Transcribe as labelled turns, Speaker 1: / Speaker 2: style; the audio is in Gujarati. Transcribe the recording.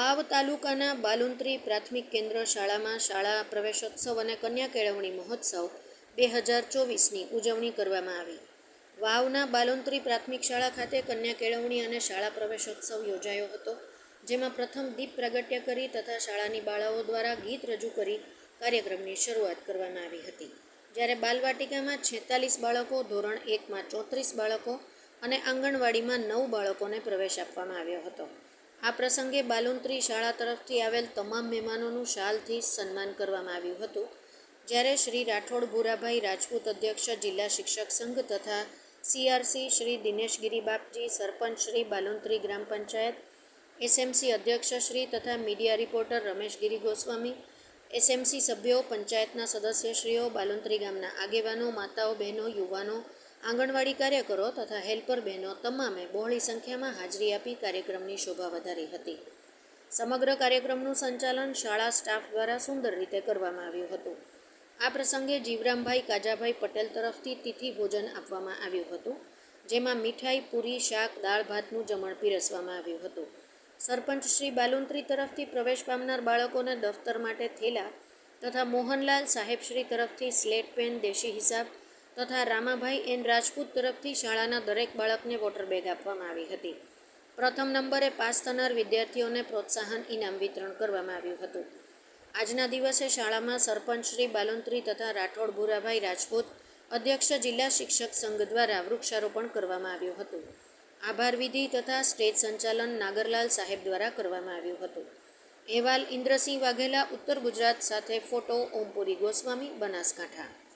Speaker 1: તાલુકાના બાલુંત્રી પ્રાથમિક કેન્દ્ર શાળામાં શાળા પ્રવેશોત્સવ અને કન્યા કેળવણી મહોત્સવ બે હજાર ચોવીસની ઉજવણી કરવામાં આવી. વાવના બાલુંત્રી પ્રાથમિક શાળા ખાતે કન્યા કેળવણી અને શાળા પ્રવેશોત્સવ યોજાયો હતો, જેમાં પ્રથમ દીપ પ્રાગટ્ય કરી તથા શાળાની બાળાઓ દ્વારા ગીત રજૂ કરી કાર્યક્રમની શરૂઆત કરવામાં આવી હતી. જ્યારે બાલવાટિકામાં છેતાલીસ બાળકો, ધોરણ એકમાં ચોત્રીસ બાળકો અને આંગણવાડીમાં નવ બાળકોને પ્રવેશ આપવામાં આવ્યો હતો. આ પ્રસંગે બાલુંત્રી શાળા તરફથી આવેલ તમામ મહેમાનોનું શાલથી સન્માન કરવામાં આવ્યું હતું. જ્યારે શ્રી રાઠોડ ભૂરાભાઈ રાજપૂત અધ્યક્ષ જિલ્લા શિક્ષક સંઘ તથા સીઆરસી શ્રી દિનેશગીરી બાપજી સરપંચ શ્રી બાલુંત્રી ગ્રામ પંચાયત એસએમસી અધ્યક્ષ શ્રી તથા media reporter Rameshgiri Goswami SMC સભ્યો, પંચાયતના સદસ્યશ્રીઓ, બાલુંત્રી ગામના આગેવાનો, માતાઓ, બહેનો, યુવાનો આંગણવાડી કાર્યકરો તથા હેલ્પર બહેનો તમામે બહોળી સંખ્યામાં હાજરી આપી કાર્યક્રમની શોભા વધારી હતી. સમગ્ર કાર્યક્રમનું સંચાલન શાળા સ્ટાફ દ્વારા સુંદર રીતે કરવામાં આવ્યું હતું. આ પ્રસંગે જીવરામભાઈ કાજાભાઈ પટેલ તરફથી તિથિ ભોજન આપવામાં આવ્યું હતું, જેમાં મીઠાઈ, પૂરી, શાક, દાળ ભાતનું જમણ પીરસવામાં આવ્યું હતું. સરપંચ શ્રી બાલુંત્રી તરફથી પ્રવેશ પામનાર બાળકોને દફતર માટે થેલા તથા મોહનલાલ સાહેબશ્રી તરફથી સ્લેટ પેન, દેશી હિસાબ તથા રામાભાઈ એન રાજપૂત તરફથી શાળાના દરેક બાળકને વોટર બેગ આપવામાં આવી હતી. પ્રથમ નંબરે પાસ થનાર વિદ્યાર્થીઓને પ્રોત્સાહન ઇનામ વિતરણ કરવામાં આવ્યું હતું. આજના દિવસે શાળામાં સરપંચ શ્રી બાલુંત્રી તથા રાઠોડ ભૂરાભાઈ રાજપૂત, અધ્યક્ષ જિલ્લા શિક્ષક સંઘ દ્વારા વૃક્ષારોપણ કરવામાં આવ્યું હતું. આભાર વિધિ તથા સ્ટેજ સંચાલન નાગરલાલ સાહેબ દ્વારા કરવામાં આવ્યું હતું. અહેવાલ ઇન્દ્રસિંહ વાઘેલા, ઉત્તર ગુજરાત સાથે ફોટો ઓમપુરી ગોસ્વામી, બનાસકાંઠા.